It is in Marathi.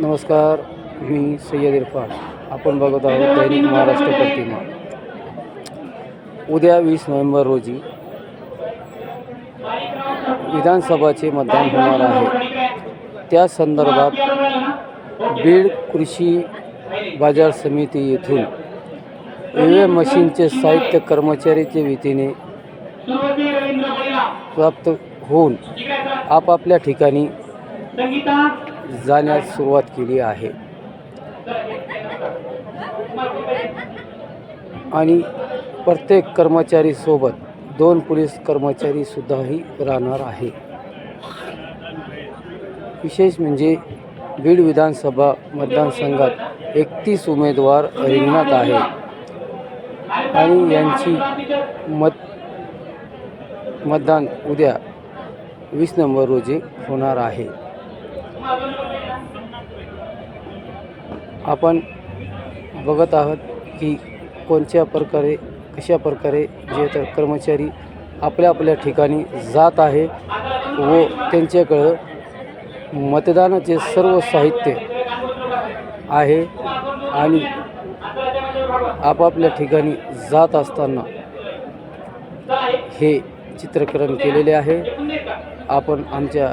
नमस्कार मी सय्यद इरफान. आपण बघत आहोत दैनिक महाराष्ट्र प्रतिमा. उद्या वीस नोव्हेंबर रोजी विधानसभाचे मतदान होणार आहे. त्या संदर्भात बीड कृषी बाजार समिती येथून एम मशीनचे साहित्य कर्मचारीच्या वतीने प्राप्त होऊन आपापल्या ठिकाणी जाण्यास सुरुवात केली आहे. आणि प्रत्येक कर्मचारीसोबत दोन पोलीस कर्मचारीसुद्धाही राहणार आहे. विशेष म्हणजे बीड विधानसभा मतदारसंघात एकतीस उमेदवार रिंगणात आहे आणि यांची मत मतदान उद्या वीस नोव्हेंबर रोजी होणार आहे. आपण बघत आहोत की कोणत्या प्रकारे कशा प्रकारे जे तर कर्मचारी आपल्या आपल्या ठिकाणी जात आहे व त्यांच्याकडं मतदानाचे सर्व साहित्य आहे आणि आपापल्या ठिकाणी जात असताना हे चित्रकरण केलेले आहे. आपण आमच्या